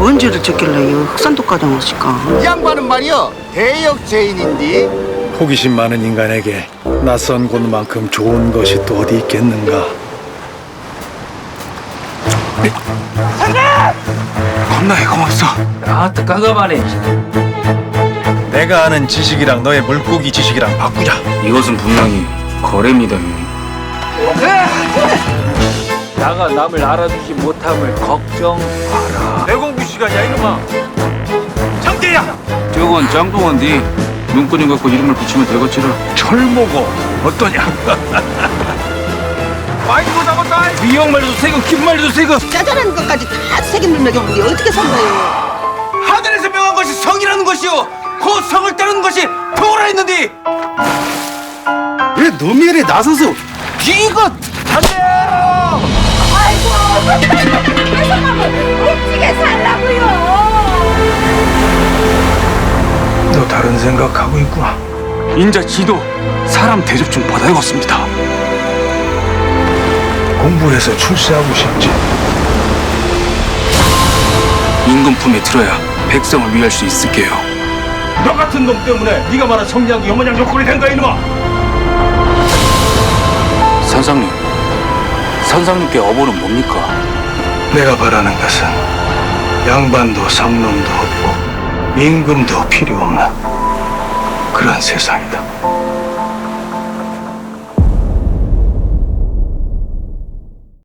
뭔 죄를 졌길래 이 흑산도까지 왔을까? 이 양반은 말이여 대역 죄인인디 호기심 많은 인간에게 낯선 곳만큼 좋은 것이 또 어디 있겠는가? 겁나게 고맙소. 아따 깜깜하네 내가 아는 지식이랑 너의 물고기 지식이랑 바꾸자. 이것은 분명히 거래입니다 나가 남을 알아주지 못함을 걱정 마라 내공부 시간이 야 이놈아. 장대야. 저건 짱동한디 눈꺼림 갖고 이름을 붙이면 되겠지라 철모고 어떠냐? 많이 고장었다. 미역 말도 세금 김말도 세금 짜잘한 것까지 다 책임을 매겨보니 어떻게 산 거예요? 하늘에서 명한 것이 성이라는 것이요. 그 성을 따르는 것이 도라 했는데 왜 노미엘에 나서서 이것 너 다른 생각하고 있구나. 인자 지도 사람 대접 좀 받아야겠습니다. 공부해서 출세하고 싶지. 임금 품에 들어야 백성을 위할 수 있을게요 너 같은 놈 때문에 네가 말한 성리학이 요마냥 요건이 된 거야 이놈아. 선상님 선상님께 어보는 뭡니까? 내가 바라는 것은 양반도 상놈도 없고 임금도 필요 없는 그런 세상이다.